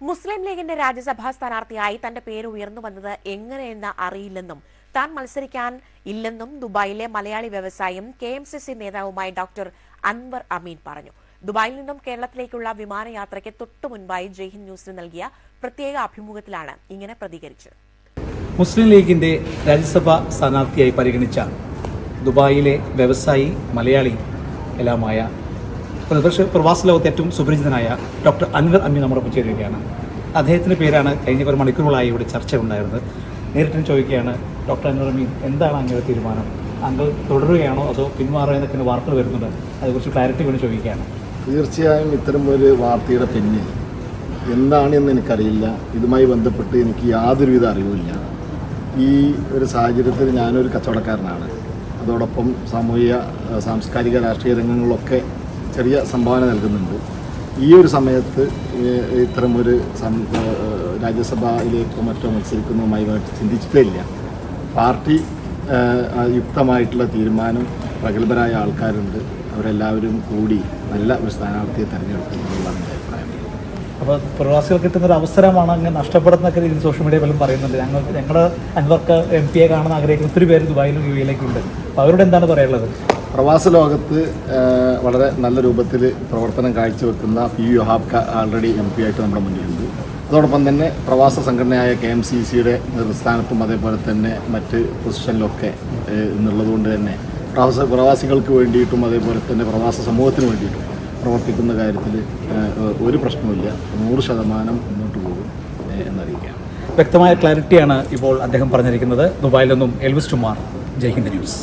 മുസ്ലിം ലീഗിന്റെ രാജ്യസഭാ സ്ഥാനാർത്ഥിയായി തന്റെ പേര് ഉയർന്നു വന്നത് എങ്ങനെയെന്ന് അറിയില്ലെന്നും താൻ മത്സരിക്കാൻ ഇല്ലെന്നും ദുബായിലെ മലയാളി വ്യവസായം കെ എം സി സി നേതാവുമായ ഡോക്ടർ അൻവർ അമീൻ പറഞ്ഞു. ദുബായിൽ നിന്നും കേരളത്തിലേക്കുള്ള വിമാനയാത്രയ്ക്ക് തൊട്ടു മുൻപായി ജയ്ഹിന്ദ് ന്യൂസിന് നൽകിയ പ്രത്യേക അഭിമുഖത്തിലാണ് ഇങ്ങനെ പ്രതികരിച്ചത്. മുസ്ലിം ലീഗിന്റെ രാജ്യസഭാ സ്ഥാനാർത്ഥിയായി പരിഗണിച്ച ദുബായിലെ വ്യവസായി മലയാളി എല്ലാമായ പ്രതിപക്ഷ പ്രവാസ ലോകത്ത് ഏറ്റവും സുപരിചിതനായ ഡോക്ടർ അൻവർ അമ്മി നമ്മോടൊപ്പം ചേരുകയാണ്. അദ്ദേഹത്തിന്റെ പേരാണ് കഴിഞ്ഞ ഒരു മണിക്കൂറുകളായി ഇവിടെ ചർച്ച ഉണ്ടായിരുന്നത് നേരിട്ട് ചോദിക്കുകയാണ് ഡോക്ടർ അൻവർ അമ്മി എന്താണ് അങ്ങയുടെ തീരുമാനം? താങ്കൾ തുടരുകയാണോ അതോ പിന്മാറുക എന്നൊക്കെ വാർത്തകൾ വരുന്നുണ്ട്. അതേക്കുറിച്ച് ക്ലാരിറ്റി വേണ്ടി ചോദിക്കുകയാണ്. തീർച്ചയായും ഇത്തരം ഒരു വാർത്തയുടെ പിന്നിൽ എന്താണെന്ന് എനിക്കറിയില്ല. ഇതുമായി ബന്ധപ്പെട്ട് എനിക്ക് യാതൊരുവിധ അറിവുമില്ല. ഈ ഒരു സാഹചര്യത്തിൽ ഞാനൊരു കച്ചവടക്കാരനാണ്. അതോടൊപ്പം സാമൂഹിക സാംസ്കാരിക രാഷ്ട്രീയ രംഗങ്ങളിലൊക്കെ ചെറിയ സംഭാവന നൽകുന്നുണ്ട്. ഈ ഒരു സമയത്ത് ഇത്തരമൊരു രാജ്യസഭയിലേക്കോ മറ്റോ മത്സരിക്കുന്നതുമായി ചിന്തിച്ചിട്ടേ ഇല്ല പാർട്ടി യുക്തമായിട്ടുള്ള തീരുമാനം പ്രഗത്ഭരായ ആൾക്കാരുണ്ട്. അവരെല്ലാവരും കൂടി നല്ല ഒരു സ്ഥാനാർത്ഥിയെ തിരഞ്ഞെടുക്കും എന്നുള്ളതാണ് എന്റെ അഭിപ്രായം. അപ്പോൾ പ്രവാസികൾക്ക് കിട്ടുന്ന ഒരു അവസരമാണ് അങ്ങ് നഷ്ടപ്പെടുന്നൊക്കെ രീതിയിൽ സോഷ്യൽ മീഡിയ പോലും പറയുന്നുണ്ട്. ഞങ്ങൾ ഞങ്ങളുടെ അൻവർക്ക് എം പിയെ കാണാൻ ആഗ്രഹിക്കുന്ന ഒത്തിരി പേര് ദുബായിലും യു എയിലേക്കുണ്ട് അപ്പോൾ അവരോട് എന്താണ് പറയാനുള്ളത്? പ്രവാസ ലോകത്ത് വളരെ നല്ല രൂപത്തിൽ പ്രവർത്തനം കാഴ്ചവെക്കുന്ന പി യു ഹാബ്ക ആൾറെഡി എം പി ആയിട്ട് നമ്മുടെ മുന്നിലുണ്ട്. അതോടൊപ്പം തന്നെ പ്രവാസ സംഘടനയായ കെ എം സി സിയുടെ നേതൃസ്ഥാനത്തും അതേപോലെ തന്നെ മറ്റ് പൊസിഷനിലൊക്കെ എന്നുള്ളതുകൊണ്ട് തന്നെ പ്രവാസ പ്രവാസികൾക്ക് വേണ്ടിയിട്ടും അതേപോലെ തന്നെ പ്രവാസ സമൂഹത്തിന് വേണ്ടിയിട്ടും പ്രവർത്തിക്കുന്ന കാര്യത്തിൽ ഒരു പ്രശ്നവുമില്ല. നൂറ് ശതമാനം മുന്നോട്ട് പോകും എന്നറിയിക്കാം. വ്യക്തമായ ക്ലാരിറ്റിയാണ് ഇപ്പോൾ അദ്ദേഹം പറഞ്ഞിരിക്കുന്നത്. ദുബായിൽ നിന്നും എൽവിസ് ടുമാർ ജയ്ഹിന്ദ് ന്യൂസ്.